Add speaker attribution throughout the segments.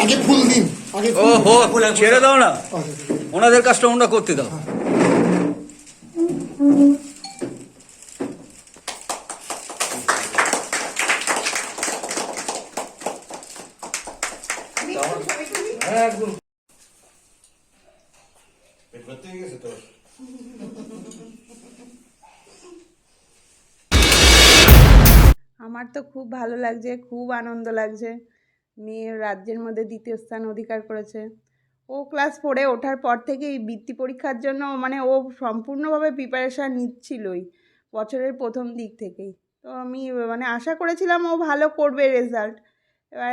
Speaker 1: আগে ফুল দিন
Speaker 2: ও
Speaker 1: ফুল
Speaker 2: হো ছেড়ে দাও না।
Speaker 1: আচ্ছা, আচ্ছা।
Speaker 2: ওনাদের কাজটা ওনারা করতে দাও।
Speaker 3: আমি একটু ছবি তুলি। আমার তো খুব ভালো লাগছে, খুব আনন্দ লাগছে। মেয়ে রাজ্যের মধ্যে দ্বিতীয় স্থান অধিকার করেছে। ও ক্লাস ফোরে ওঠার পর থেকেই বৃত্তি পরীক্ষার জন্য মানে ও সম্পূর্ণভাবে প্রিপারেশান নিচ্ছিলই বছরের প্রথম দিক থেকেই। তো আমি মানে আশা করেছিলাম ও ভালো করবে রেজাল্ট এবার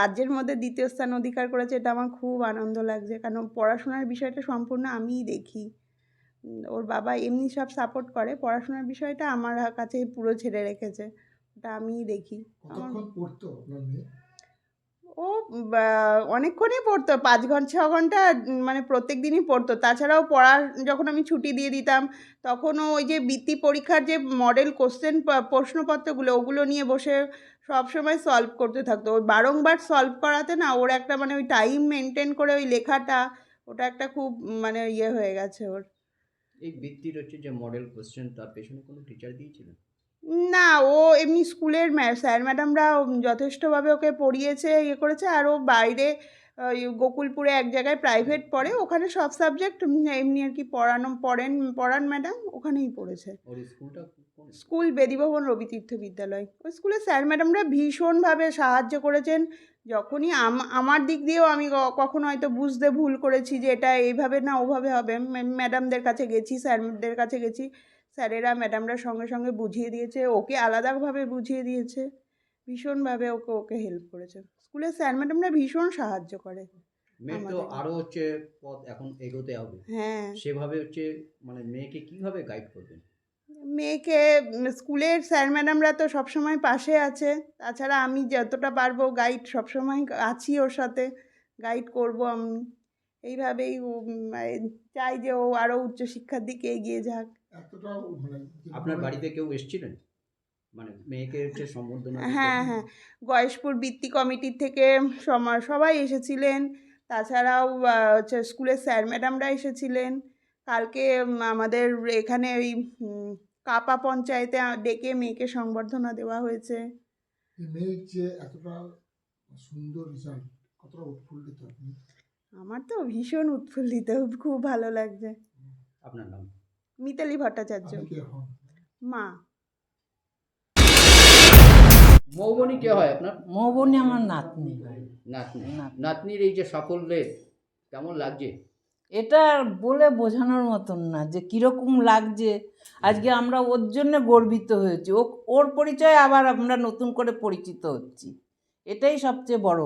Speaker 3: রাজ্যের মধ্যে দ্বিতীয় স্থান অধিকার করেছে, এটা আমার খুব আনন্দ লাগছে। কারণ পড়াশোনার বিষয়টা সম্পূর্ণ আমিই দেখি। ওর বাবা এমনি সব সাপোর্ট করে, পড়াশোনার বিষয়টা আমার কাছে পুরো ছেড়ে রেখেছে। ওটা আমিই দেখি।
Speaker 1: পড়তো আপনার মেয়ে?
Speaker 3: ও অনেকক্ষণই পড়তো পাঁচ ঘণ্টা ছ ঘণ্টা মানে প্রত্যেক দিনই পড়তো। তাছাড়াও পড়ার যখন আমি ছুটি দিয়ে দিতাম তখনও ওই যে বৃত্তি পরীক্ষার যে মডেল কোশ্চেন প্রশ্নপত্রগুলো ওগুলো নিয়ে বসে সব সময় সলভ করতে থাকতো। ওই বারংবার সলভ করাতে না ওর একটা মানে ওই টাইম মেনটেন করে ওই লেখাটা ওটা একটা খুব মানে ইয়ে হয়ে গেছে ওর।
Speaker 4: এই বৃত্তির হচ্ছে যে মডেল কোশ্চেন তার পেছনে কোনো টিচার দিয়েছিলেন?
Speaker 3: না ও এমনি স্কুলের ম্যা- স্যার ম্যাডামরা যথেষ্টভাবে ওকে পড়িয়েছে ইয়ে করেছে আর ও বাইরে এই গোকুলপুরে এক জায়গায় প্রাইভেট পড়ে ওখানে সব সাবজেক্ট এমনি আর কি পড়ানো পড়েন পড়ান ম্যাডাম ওখানেই পড়েছে। স্কুল? বেদিভবন রবিতীর্থ বিদ্যালয়। ওই স্কুলের স্যার ম্যাডামরা ভীষণভাবে সাহায্য করেছেন যখনই আম- আমার দিক দিয়েও আমি কখনো হয়তো বুঝতে ভুল করেছি যে এটা এইভাবে না ওভাবে হবে ম্যাডামদের কাছে গেছি স্যারদের কাছে গেছি স্যারেরা ম্যাডামরা সঙ্গে সঙ্গে বুঝিয়ে দিয়েছে ওকে আলাদাভাবে বুঝিয়ে দিয়েছে। ভীষণভাবে ওকে ওকে হেল্প করেছে। স্কুলের স্যার ম্যাডামরা ভীষণ সাহায্য করে
Speaker 4: মেয়ের তো আরও হচ্ছে পথ এখন এগোতে হবে।
Speaker 3: হ্যাঁ।
Speaker 4: সেভাবে হচ্ছে মানে মেয়েকে কীভাবে গাইড করবেন?
Speaker 3: মেয়েকে স্কুলের স্যার ম্যাডামরা তো সবসময় পাশে আছে। তাছাড়া আমি যতটা পারব গাইড সবসময় আছি ওর সাথে। গাইড করব আমি। এইভাবেই চাই যে ও আরও উচ্চশিক্ষার দিকে এগিয়ে যাক।
Speaker 1: এতটা মানে
Speaker 4: আপনার বাড়িতে কেউ এসেছিলেন? মানে মেয়েকে হচ্ছে সম্বর্ধনা
Speaker 3: হ্যাঁ হ্যাঁ। গয়েশপুর বৃত্তি কমিটির থেকে সমা- সবাই এসেছিলেন। তাছাড়াও হচ্ছে স্কুলের স্যার ম্যাডামরা এসেছিলেন। কালকে আমাদের এখানে ওই কাপা পঞ্চায়েতে ডেকে মেয়েকে সংবর্ধনা দেওয়া হয়েছে।
Speaker 1: মেয়ের যে এতটা সুন্দর রেজাল্ট কতটা উৎফুল্লিত?
Speaker 3: আমার তো ভীষণ উৎফুল্লিত। খুব ভালো লাগছে।
Speaker 4: আপনার নাম?
Speaker 3: মিতালি ভট্টাচার্য। মা।
Speaker 4: মৌবনি কে হয় আপনার?
Speaker 5: মৌবনি আমার নাতনি।
Speaker 4: নাতনি।
Speaker 5: নাতনি।
Speaker 4: নাতনির এই যে সাফল্যে কেমন লাগছে?
Speaker 5: এটা আর বলে বোঝানোর মতন না যে কীরকম লাগছে। আজকে আমরা ওর জন্য গর্বিত হয়েছি। ও ওর পরিচয়ে আবার আমরা নতুন করে পরিচিত হচ্ছি। এটাই সবচেয়ে বড়।